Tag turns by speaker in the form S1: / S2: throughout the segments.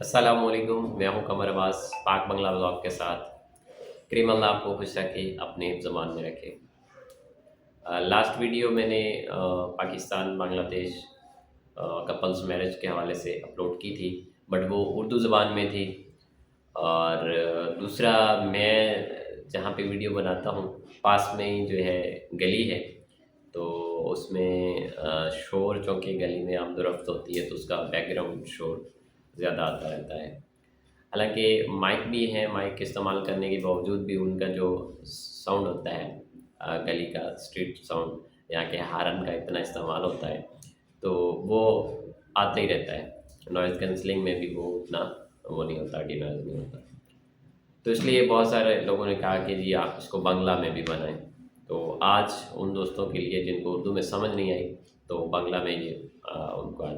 S1: अस्सलाम वालेकुम मैं हूँ कमर अब्बास, पाक बंगला ब्लॉग के साथ। करीम अल्लाह आपको खुश रखे अपने ज़बान में रखे। लास्ट वीडियो मैंने पाकिस्तान, बांग्लादेश कपल्स मैरिज के हवाले से अपलोड की थी बट वो उर्दू ज़बान में थी। और दूसरा मैं जहाँ पे वीडियो बनाता हूँ, पास में ही जो है गली है तो उसमें शोर चूँकि गली में आमदोरफ्त होती है तो उसका बैकग्राउंड शोर। ज़्यादा आता रहता है। हालाँकि माइक भी है माइक इस्तेमाल करने के बावजूद भी उनका जो साउंड होता है गली का स्ट्रीट साउंड यहाँ के हारन का इतना इस्तेमाल होता है तो वो आता ही रहता है। नॉइज़ कैंसलिंग में भी वो उतना वो नहीं होता डी नॉइज़ नहीं होता। तो इसलिए बहुत सारे लोगों ने कहा कि जी, आप इसको बंगला में भी बनाएँ। तो आज उन दोस्तों के लिए जिनको उर्दू में समझ नहीं आई तो बांग्ला में ये उनको आज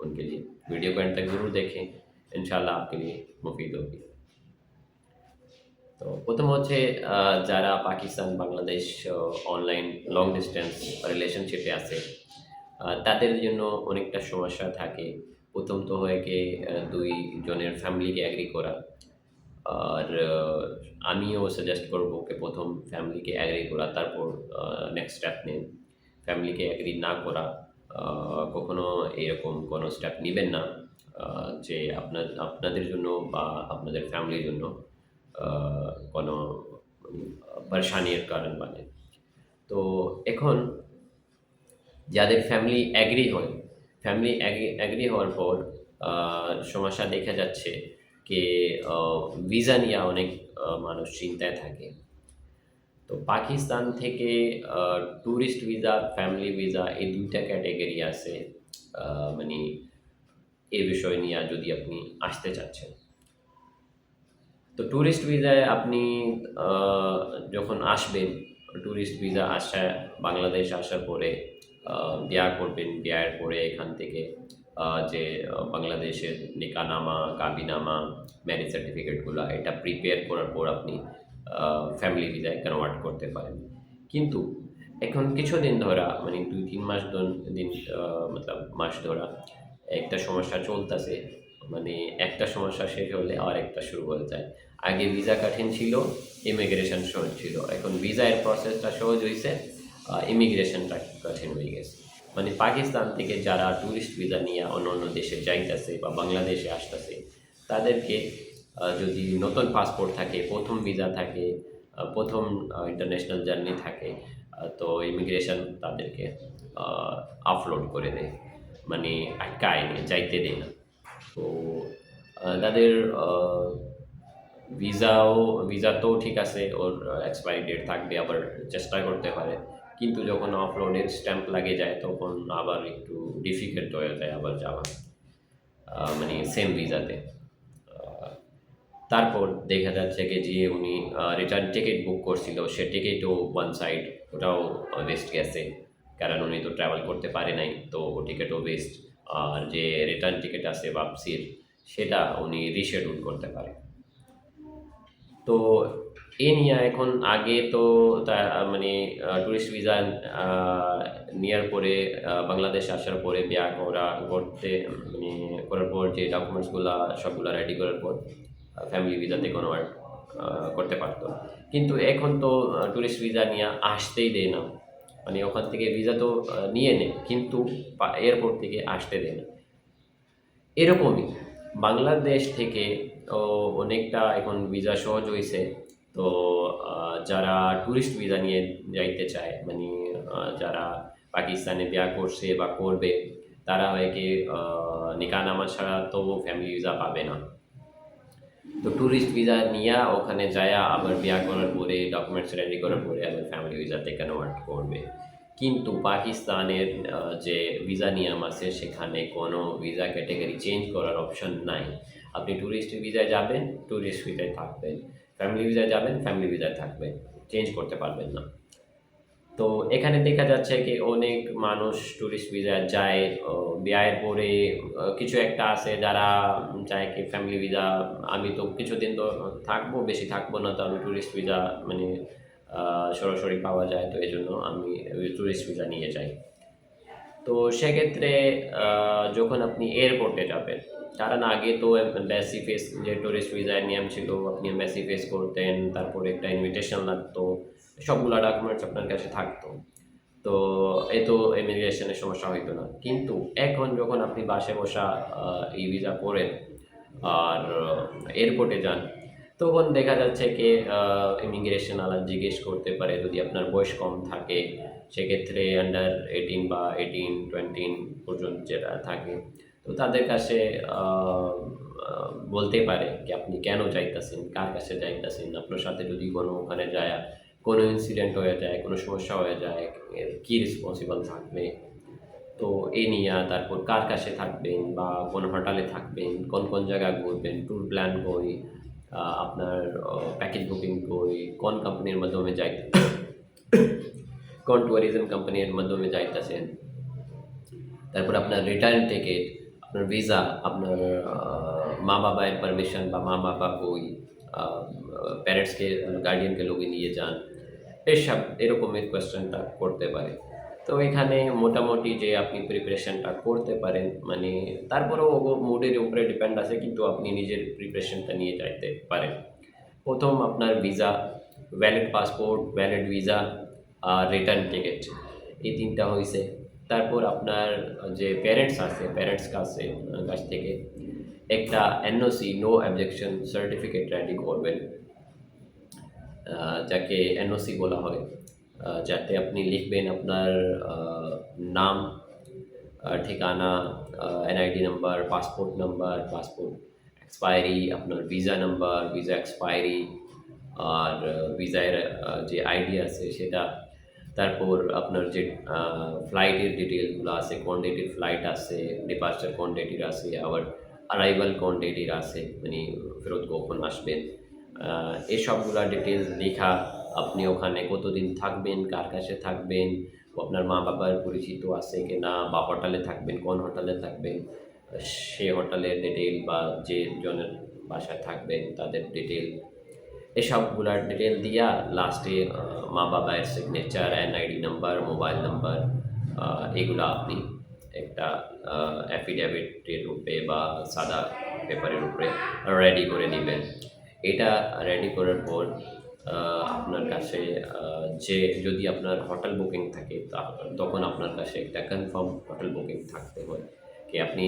S1: उनके लिए वीडियो को एंड तक ज़रूर देखें इन आपके लिए मुफीद होगी তো প্রথম হচ্ছে আহ, যারা Pakistan Bangladesh online long distance রিলেশনশিপে আছে আহ, তাদের জন্য অনেকটা সমস্যা থাকে প্রথম তো হয় কি আহ, দুই জনের ফ্যামিলিকে অ্যাগ্রি করা আর আহ, আমিও সাজেস্ট করবো কি প্রথম ফ্যামিলিকে অ্যাগ্রি করা তারপর নেক্সট স্টেপ নিন ফ্যামিলিকে অ্যাগ্রি না করা আহ, কখনো এরকম কোনো স্টেপ নেবেন না যে আপনার, আপনাদের জন্য বা আপনাদের ফ্যামিলির জন্য কোনো পরেশানির কারণ মানে। তো এখন যাদের ফ্যামিলি অ্যাগ্রি হয় ফ্যামিলি অ্যাগ্রি হওয়ার পর সমস্যা দেখা যাচ্ছে কি ভিসা নিয়ে অনেক মানুষ চিন্তায় থাকে। তো পাকিস্তান থেকে ট্যুরিস্ট ভিসা ফ্যামিলি ভিসা এই দুইটা ক্যাটাগরি আছে মানে এ বিষয় নিয়ে যদি আপনি আসতে চাচ্ছেন। তো ট্যুরিস্ট ভিসায় আপনি যখন আসবেন ট্যুরিস্ট ভিসা আসা, বাংলাদেশ আসার পরে বিয়া করবেন বিয়ার পরে এখান থেকে যে বাংলাদেশের নিকানামা, কাবিনামা ম্যারেজ সার্টিফিকেটগুলো এটা প্রিপেয়ার করার পর আপনি ফ্যামিলি ভিসায় কনভার্ট করতে পারেন। কিন্তু এখন কিছুদিন ধরা মানে দুই, তিন মাস দিন মতলব মাস ধরা, একটা সমস্যা চলতেছে। মানে একটা সমস্যা শেষ হলে আর একটা শুরু হয়ে যায়। আগে ভিসা কঠিন ছিল ইমিগ্রেশন সহজ ছিল। এখন ভিসার প্রসেসটা সহজ হয়েছে ইমিগ্রেশনটা কঠিন হয়ে গেছে। মানে পাকিস্তান থেকে যারা ট্যুরিস্ট ভিসা নিয়ে অন্য অন্য দেশে যাইতেছে বা বাংলাদেশে আসতেছে, তাদেরকে যদি নতুন পাসপোর্ট থাকে, প্রথম ভিসা থাকে প্রথম ইন্টারন্যাশনাল জার্নি থাকে তো ইমিগ্রেশন তাদেরকে আপলোড করে দেয়। মানে আটকায় নিয়ে যাইতে দেয় না। তো তাদের ভিসাও ভিসা তো ঠিক আছে, ওর এক্সপায়ারি ডেট থাকবে, আবার চেষ্টা করতে পারে। কিন্তু যখন অফলোডের স্ট্যাম্প লাগে যায়, তখন আবার একটু ডিফিকাল্ট হয়ে যায় আবার যাওয়া। মানে সেম ভিসাতে তারপর দেখা যাচ্ছে কি যে উনি রিটার্ন টিকিট বুক করছিল, সে টিকিটও ওয়ান সাইড ওটাও ওয়েস্ট গেছে। কারণ উনি তো ট্রাভেল করতে পারে নাই, তো ও টিকিটও ওয়েস্ট আর যে রিটার্ন টিকিট আছে বাপসির, সেটা উনি রিশেডিউল করতে পারে। তো এ নিয়ে এখন আগে তো তা মানে ট্যুরিস্ট ভিসা নেওয়ার পরে বাংলাদেশ আসার পরে বিয়া করা করতে মানে করার পর যে ডকুমেন্টসগুলো সবগুলো রেডি করার পর ফ্যামিলি ভিসাতে কনভার্ট করতে পারতো। কিন্তু এখন তো ট্যুরিস্ট ভিসা নিয়ে আসতেই দেয় না। মানে ওখান থেকে ভিসা তো নিয়ে নেয় কিন্তু এয়ারপোর্ট থেকে আসতে দেয় না। এরকমই বাংলাদেশ থেকে অনেকটা এখন ভিসা সহজ হয়েছে। তো যারা ট্যুরিস্ট ভিসা নিয়ে যাইতে চায় মানে যারা পাকিস্তানে বিয়া করছে বা করবে, তারা হয় কি নিকানামা ছাড়া তো ফ্যামিলি ভিসা পাবে না। তো ট্যুরিস্ট ভিসা নিয়ে ওখানে যায় আবার বিয়া করার পরে ডকুমেন্টস রেডি করার পরে আবার ফ্যামিলি ভিসাতে কনভার্ট করবে? কিন্তু পাকিস্তানের যে ভিসা নিয়ম আছে সেখানে কোনো ভিসা ক্যাটাগরি চেঞ্জ করার অপশন নাই। আপনি ট্যুরিস্ট ভিসায় যাবেন ট্যুরিস্ট ভিসায় থাকবেন। ফ্যামিলি ভিসায় যাবেন ফ্যামিলি ভিসায় থাকবেন। চেঞ্জ করতে পারবেন না। তো এখানে দেখা যাচ্ছে কি অনেক মানুষ ট্যুরিস্ট ভিসা যায় বিয়ের পরে কিছু একটা আছে যারা চায় কি ফ্যামিলি ভিসা আমি তো কিছুদিন তো থাকব, বেশি থাকব না তো আমি ট্যুরিস্ট ভিসা মানে সরাসরি পাওয়া যায়, তো এই জন্য আমি ট্যুরিস্ট ভিসা নিয়ে যাই। তো সেক্ষেত্রে যখন আপনি এয়ারপোর্টে যাবেন, কারণ আগে তো এম্বাসি ফেস যে টুরিস্ট ভিসার নিয়ম ছিল, আপনি এম্বাসি ফেস করতেন, তারপরে একটা ইনভিটেশন লাগতো সবগুলো ডকুমেন্টস আপনার কাছে থাকতো। তো এ তো ইমিগ্রেশনের সমস্যা হইতো না। কিন্তু এখন যখন আপনি বাসে বসা ই ভিসা করেন আর এয়ারপোর্টে যান, তখন দেখা যাচ্ছে কি ইমিগ্রেশন আলা জিজ্ঞেস করতে পারে, যদি আপনার বয়স কম থাকে, সেক্ষেত্রে আন্ডার এইটিন বা এইটিন টোয়েন্টিন পর্যন্ত যেটা থাকে, তো তাদের কাছে বলতে পারে কি, আপনি কেন যাইতেছেন? কার কাছে যাইতেছেন? আপনার সাথে যদি কোনো ওখানে যায় কোনো ইনসিডেন্ট হয়ে যায়, কোনো সমস্যা হয়ে যায় কী রেসপন্সিবল থাকবে? তো এই নিয়ে তারপর কার কাছে থাকবেন বা কোন হোটেলে থাকবেন, কোন কোন জায়গায় ঘুরবেন ট্যুর প্ল্যান কই আপনার প্যাকেজ বুকিং কই কোন কোম্পানির মাধ্যমে যাই কোন ট্যুরিজম কোম্পানির মাধ্যমে যাইতেছেন? তারপর আপনার রিটার্ন টিকিট আপনার ভিসা আপনার মা বাবার পারমিশন বা মা বাবা কই প্যারেন্টসকে গার্ডিয়ানকে লোকে নিয়ে যান। এসব এরকমের কোয়েশ্চেনটা করতে পারে। তো এখানে মোটামুটি যে আপনি প্রিপারেশনটা করতে পারেন মানে তারপরেও মুডের উপরে ডিপেন্ড আছে, কিন্তু আপনি নিজের প্রিপারেশনটা নিয়ে যাইতে পারেন। প্রথম আপনার visa valid passport valid visa আর রিটার্ন টিকিট এই তিনটা হয়েছে তারপর আপনার যে প্যারেন্টস আছে প্যারেন্টস কাছে, কাছ থেকে একটা NOC no objection certificate ready করবেন। যাকে এনওসি বলা হয় যাতে আপনি লিখবেন আপনার নাম ঠিকানা NID number passport number passport expiry আপনার ভিসা নাম্বার ভিসা এক্সপায়ারি আর ভিসার যে আইডি আছে সেটা, তারপর আপনার যে ফ্লাইটের ডিটেলগুলো আছে কোন ডেটের ফ্লাইট আছে ডিপার্চার কোন ডেটের আছে, আবার অ্যারাইভাল কোন ডেটের আছে মানে ফেরত কখন আসবেন এসবগুলা ডিটেলস লেখা আপনি ওখানে কতদিন থাকবেন, কার কাছে থাকবেন, আপনার মা বাবার পরিচিত আছে কি না বা হোটেলে থাকবেন, কোন হোটেলে থাকবেন, সে হোটেলের ডিটেল বা যে জনের বাসায় থাকবেন, তাদের ডিটেল এসবগুলার ডিটেল দিয়া লাস্টে মা বাবার signature NID number mobile number এগুলো আপনি একটা অ্যাফিডেভিটের রূপে বা সাদা পেপারের উপরে রেডি করে নেবেন। এটা রেডি করার পর আপনার কাছে যে যদি আপনার হোটেল বুকিং থাকে তখন আপনার কাছে একটা কনফার্ম হোটেল বুকিং থাকতে হয়। কি আপনি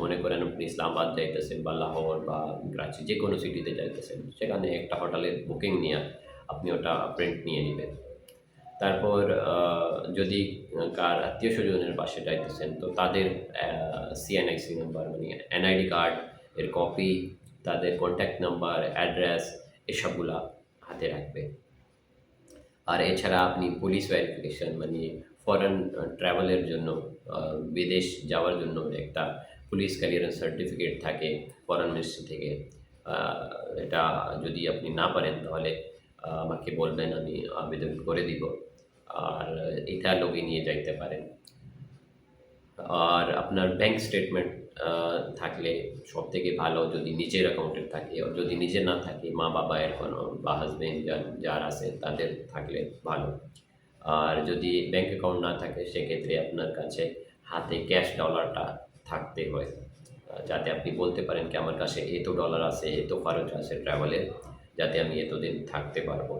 S1: মনে করেন আপনি ইসলামাবাদ যাইতেছেন বা লাহোর বা করাচি যে কোনো সিটিতে যাইতেছেন, সেখানে একটা হোটেলের বুকিং নিয়ে আপনি ওটা প্রিন্ট নিয়ে নেবেন। তারপর যদি কার আত্মীয় স্বজনের পাশে যাইতেছেন, তো তাদের সিএনআইসি নাম্বার মানে এনআইডি কার্ড এর কপি তাদের কন্ট্যাক্ট নাম্বার অ্যাড্রেস এসবগুলা হাতে রাখবে। আর এছাড়া আপনি পুলিশ ভেরিফিকেশন মানে ফরেন ট্রাভেলের জন্য বিদেশ যাওয়ার জন্য একটা পুলিশ ক্লিয়ারেন্স সার্টিফিকেট থাকে ফরেন মিনিস্ট্রি থেকে। এটা যদি আপনি না পারেন তাহলে আমাকে বলবেন, আমি আবেদন করে দিব। আর এটা লোকে নিয়ে যাইতে পারেন। আর আপনার ব্যাংক স্টেটমেন্ট থাকলে সব থেকে ভালো যদি নিজের অ্যাকাউন্টে থাকে যদি নিজের না থাকে, মা বাবা এর কোনো বা হাজবেন্ড যার যার আছে তাদের থাকলে ভালো। আর যদি ব্যাংক অ্যাকাউন্ট না থাকে, সেক্ষেত্রে আপনার কাছে হাতে ক্যাশ ডলারটা থাকতে হয়। যাতে আপনি বলতে পারেন কি, আমার কাছে এত ডলার আছে, এত খরচ আছে ট্রাভেলের যাতে আমি এতদিন থাকতে পারব।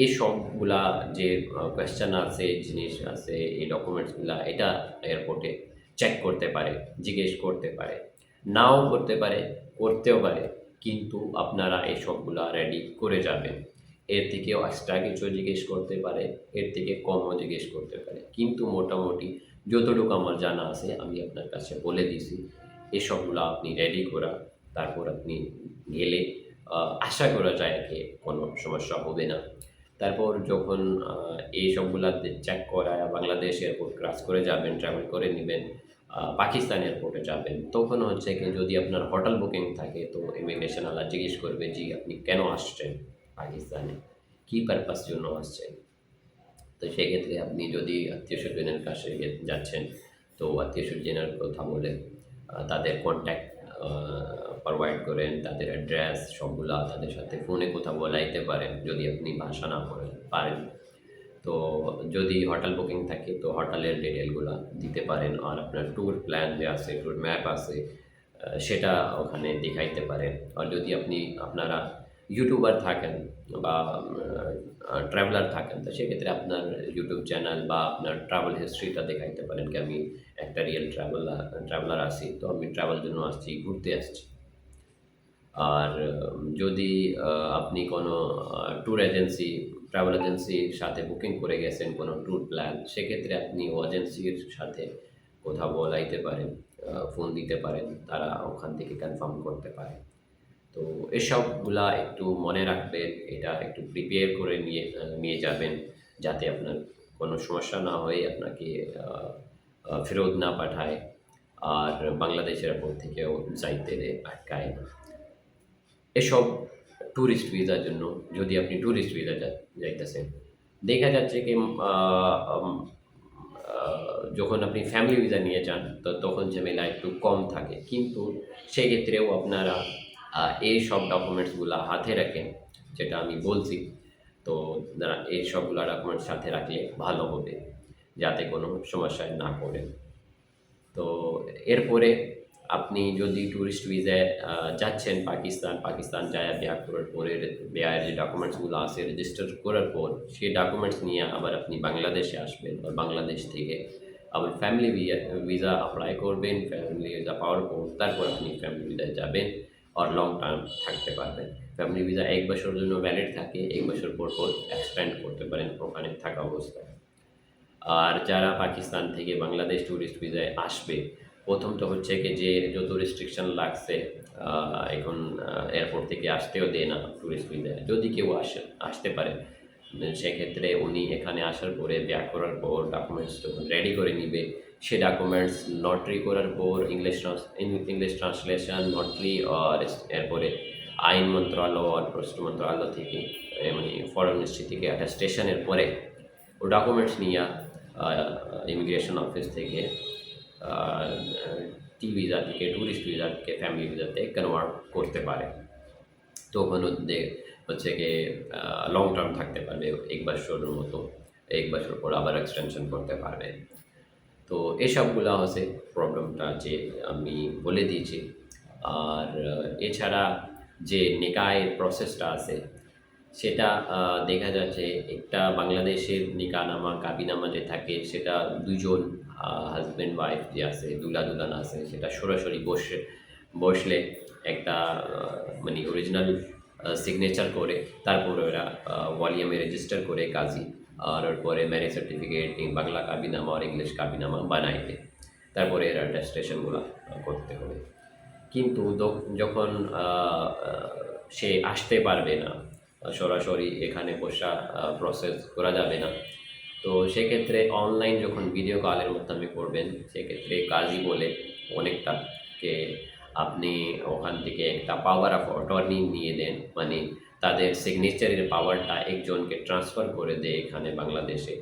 S1: এই সবগুলা যে কোয়েশ্চেন আছে, জিনিস আছে, এই ডকুমেন্টসগুলা এটা এয়ারপোর্টে চেক করতে পারে, জিজ্ঞেস করতে পারে, নাও করতে পারে, করতেও পারে, কিন্তু আপনারা এই সবগুলা রেডি করে যাবেন। এর থেকেও এক্সট্রা কিছু জিজ্ঞেস করতে পারে, এর থেকে কমও জিজ্ঞেস করতে পারে। কিন্তু মোটামুটি যতটুকু আমার জানা আছে, আমি আপনার কাছে বলে দিছি এসবগুলো আপনি রেডি করা, তারপর আপনি গেলে আশা করা যায় কোনো সমস্যা হবে না। তারপর যখন এই সবগুলা চেক করা বাংলাদেশ এয়ারপোর্ট ক্রাস করে যাবেন ট্রাভেল করে নেবেন পাকিস্তান এয়ারপোর্টে যাবেন, তখন হচ্ছে কি যদি আপনার হোটেল বুকিং থাকে, তো ইমিগ্রেশন আলা জিজ্ঞেস করবে, জি, আপনি কেন আসছেন পাকিস্তানে? কী পারপাস জন্য আসছেন? তো সেক্ষেত্রে আপনি যদি আত্মীয় স্বজনের কাছে যাচ্ছেন, তো আত্মীয় স্বজনের কথা বলে তাদের কন্ট্যাক্ট প্রোভাইড করেন, তাদের অ্যাড্রেস সবগুলা তাদের সাথে ফোনে কথা বলাইতে পারেন, যদি আপনি ভাষা না পড়েন পারেন। তো যদি হোটেল বুকিং থাকে, তো হোটেলের ডিটেলগুলো দিতে পারেন, আর আপনার ট্যুর প্ল্যান যে আছে ট্যুর ম্যাপ আছে সেটা ওখানে দেখাইতে পারেন। আর যদি আপনি, আপনারা ইউটিউবার থাকেন বা ট্রাভেলার থাকেন, তো সেক্ষেত্রে আপনার ইউটিউব চ্যানেল বা আপনার ট্রাভেল হিস্ট্রিটা দেখাইতে পারেন কি আমি একটা রিয়েল ট্রাভেলার ট্রাভেলার আছি, তো আমি ট্রাভেল জন্য আসছি, ঘুরতে আসছি। আর যদি আপনি কোনো ট্যুর এজেন্সি ট্রাভেল এজেন্সির সাথে বুকিং করে গেছেন, কোনো ট্যুর প্ল্যান সেক্ষেত্রে আপনি ও এজেন্সির সাথে কোথাও বলাইতে পারেন ফোন দিতে পারেন, তারা ওখান থেকে কনফার্ম করতে পারে। তো এসবগুলা একটু মনে রাখবেন, এটা একটু প্রিপেয়ার করে নিয়ে নিয়ে যাবেন, যাতে আপনার কোনো সমস্যা না হয়ে, আপনাকে ফেরত না পাঠায়, আর বাংলাদেশের উপর থেকেও যাইতে আটকায় না। এসব ট্যুরিস্ট ভিসার জন্য, যদি আপনি ট্যুরিস্ট ভিসা যাইতেছেন। দেখা যাচ্ছে কি যখন আপনি ফ্যামিলি ভিসা নিয়ে যান, তো তখন ঝামেলা একটু কম থাকে। কিন্তু সেক্ষেত্রেও আপনারা এই সব ডকুমেন্টসগুলো হাতে রাখেন, যেটা আমি বলছি। তো এই সবগুলো ডকুমেন্টস সাথে রাখলে ভালো হবে, যাতে কোনো সমস্যায় না পড়েন। তো এরপরে আপনি যদি ট্যুরিস্ট ভিসায় যাচ্ছেন পাকিস্তান পাকিস্তান যায় বিয়া করার পরে বিয়ের যে ডকুমেন্টসগুলো আছে রেজিস্টার করার পর সেই ডকুমেন্টস নিয়ে আবার আপনি বাংলাদেশে আসবেন আর বাংলাদেশ থেকে আবার ফ্যামিলি ভিসা অ্যাপ্লাই করবেন ফ্যামিলি ভিসা পাওয়ার পর তারপর আপনি ফ্যামিলি ভিসায় যাবেন আর লং টার্ম থাকতে পারবেন। ফ্যামিলি ভিসা এক বছরের জন্য ভ্যালিড থাকে, এক বছর পর পর এক্সটেন্ড করতে পারেন ওখানে থাকা অবস্থায়। আর যারা পাকিস্তান থেকে বাংলাদেশ ট্যুরিস্ট ভিসায় আসবে প্রথম তো হচ্ছে কি যে যত রেস্ট্রিকশন লাগছে এখন এয়ারপোর্ট থেকে আসতেও দেয় না ট্যুরিস্ট ভিসায় যদি কেউ আসে, আসতে পারে সেক্ষেত্রে উনি এখানে আসার পরে ব্যাক করার পর ডকুমেন্টস যখন রেডি করে নিবে। সে ডকুমেন্টস নটরি করার পর ইংলিশ ইংলিশ ট্রান্সলেশন নটরি এরপরে আইন মন্ত্রণালয় আর পররাষ্ট্র মন্ত্রণালয় থেকে মানে ফরেন মিনিস্ট্রি থেকে অ্যাটেস্টেশনের পরে ও ডকুমেন্টস নিয়ে ইমিগ্রেশন অফিস থেকে টি ভিসা থেকে ট্যুরিস্ট ভিসা থেকে ফ্যামিলি ভিসাতে কনভার্ট করতে পারে। তখন ওদের হচ্ছে গিয়ে লং টার্ম থাকতে পারবে, এক বছরের মতো, এক বছর পর আবার এক্সটেনশন করতে পারবে। তো এসবগুলো হচ্ছে প্রবলেমটা যে আমি বলে দিয়েছি। আর, এছাড়া যে নিকায়ের প্রসেসটা আছে সেটা দেখা যাচ্ছে একটা বাংলাদেশের নিকানামা, কাবিনামা যে থাকে, সেটা দুজন হাজব্যান্ড ওয়াইফ যে আছে, দুলা দুলান আছে, সেটা সরাসরি বসে, বসলে একটা মানে অরিজিনাল সিগনেচার করে, তারপর ওরা ভলিউমে রেজিস্টার করে কাজী, আর এরপরে ম্যারেজ সার্টিফিকেট বাংলা কাবিনামা, আর ইংলিশ কাবিনামা বানাই দেয়। তারপরে এর অ্যাটেস্টেশনগুলো করতে হবে। কিন্তু যখন সে আসতে পারবে না সরাসরি এখানে বসা প্রসেস করা যাবে না। তো সেক্ষেত্রে অনলাইন যখন ভিডিও কলের মাধ্যমে করবেন, সেক্ষেত্রে কাজই বলে অনেকটা কে আপনি ওখান থেকে একটা পাওয়ার অফ অটর্নি নিয়ে দেন মানে তাদের সিগনেচারের পাওয়ারটা একজনকে ট্রান্সফার করে দেয় এখানে বাংলাদেশে।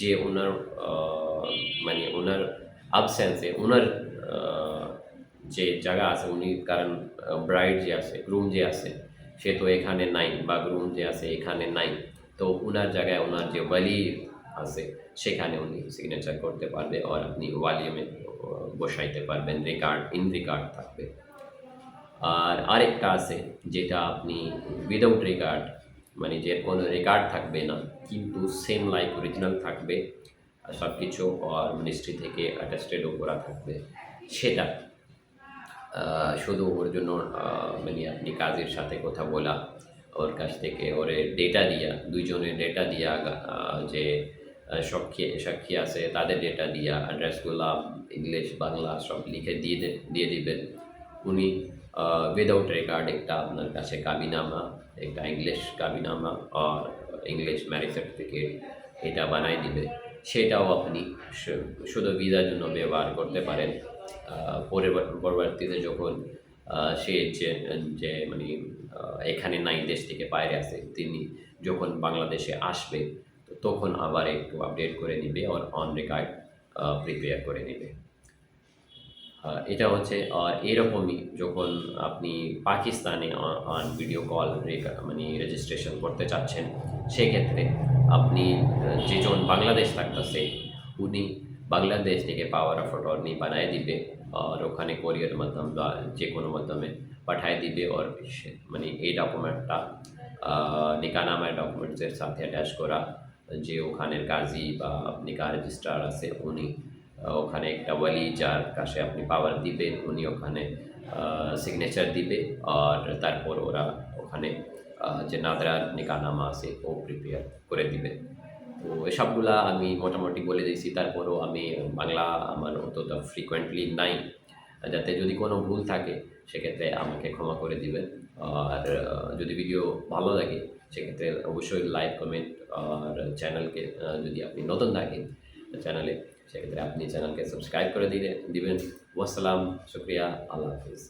S1: যে ওনার মানে ওনার আবসেন্সে ওনার যে জায়গা আছে, উনি কারণ ব্রাইড যে আছে গ্রুম যে আছে সে তো এখানে নাই, বা গ্রুম যে আছে এখানে নাই। তো ওনার জায়গায় ওনার যে ওয়ালি আছে সেখানে উনি সিগনেচার করতে পারবে আর আপনি ওয়ালিয়ামে বসাইতে পারবেন রেকর্ড ইন রেকর্ড থাকবে। আর আরেকটা আছে যেটা আপনি উইদাউট রেকর্ড মানে যে কোনো রেকর্ড থাকবে না, কিন্তু সেম লাইক অরিজিনাল থাকবে সব কিছু আর মিনিস্ট্রি থেকে অ্যাটাস্টেডও করা থাকবে, সেটা শুধু ওর জন্য মানে আপনি কাজের সাথে কথা বলা, ওর কাছ থেকে ওরে ডেটা দিয়া, দুইজনের ডেটা দিয়া যে সাক্ষী সাক্ষী আছে, তাদের ডেটা দিয়া অ্যাড্রেসগুলা ইংলিশ বাংলা সব লিখে দিয়ে দিয়ে দিবেন। উনি উইদাউট রেকর্ড একটা আপনার কাছে কাবিনামা একটা ইংলিশ কাবিনামা আর ইংলিশ ম্যারেজ সার্টিফিকেট এটা বানাই দিবে। সেটাও আপনি শুধু ভিসার জন্য ব্যবহার করতে পারেন। পরবর- পরবর্তীতে যখন সে যে যে মানে এখানে নাই, দেশ থেকে বাইরে আছে, তিনি যখন বাংলাদেশে আসবে তখন আবার একটু আপডেট করে নিবে আর অন রেকর্ড প্রিপেয়ার করে নেবে। এটা হচ্ছে এরকমই যখন আপনি পাকিস্তানে অন ভিডিও কল মানে রেজিস্ট্রেশন করতে চাচ্ছেন, সেক্ষেত্রে আপনি যেজন বাংলাদেশ থাকতেছে, উনি বাংলাদেশ থেকে পাওয়ার অফ অটর্নি বানায় দিবে আর ওখানে কোরিয়ার মাধ্যম বা যে কোনো মাধ্যমে পাঠায় দিবে সে- মানে এই ডকুমেন্টটা নিকানামায় ডকুমেন্টসের সাথে অ্যাটাচ করা, যে ওখানের কাজী বা নিকা রেজিস্ট্রার আছে উনি ওখানে একটা ওয়ালি যার কাছে আপনি পাওয়ার দিবেন, উনি ওখানে সিগনেচার দিবে আর তারপর ওরা ওখানে যে নাদরার নিকানামা আছে ও প্রিপেয়ার করে দিবে। তো এসবগুলা আমি মোটামুটি বলে দিয়েছি। তারপরও আমি বাংলা আমার অতটা ফ্রিকোয়েন্টলি নাই। যাতে যদি কোনো ভুল থাকে, সেক্ষেত্রে আমাকে ক্ষমা করে দিবেন। আর যদি ভিডিও ভালো লাগে, সেক্ষেত্রে অবশ্যই লাইক কমেন্ট আর চ্যানেলকে যদি আপনি নতুন থাকেন চ্যানেলে সেক্ষেত্রে আপনি চ্যানেলকে সাবস্ক্রাইব করে দিলে, দিবেন। ওয়াসালাম শুক্রিয়া, আল্লাহ হাফিজ।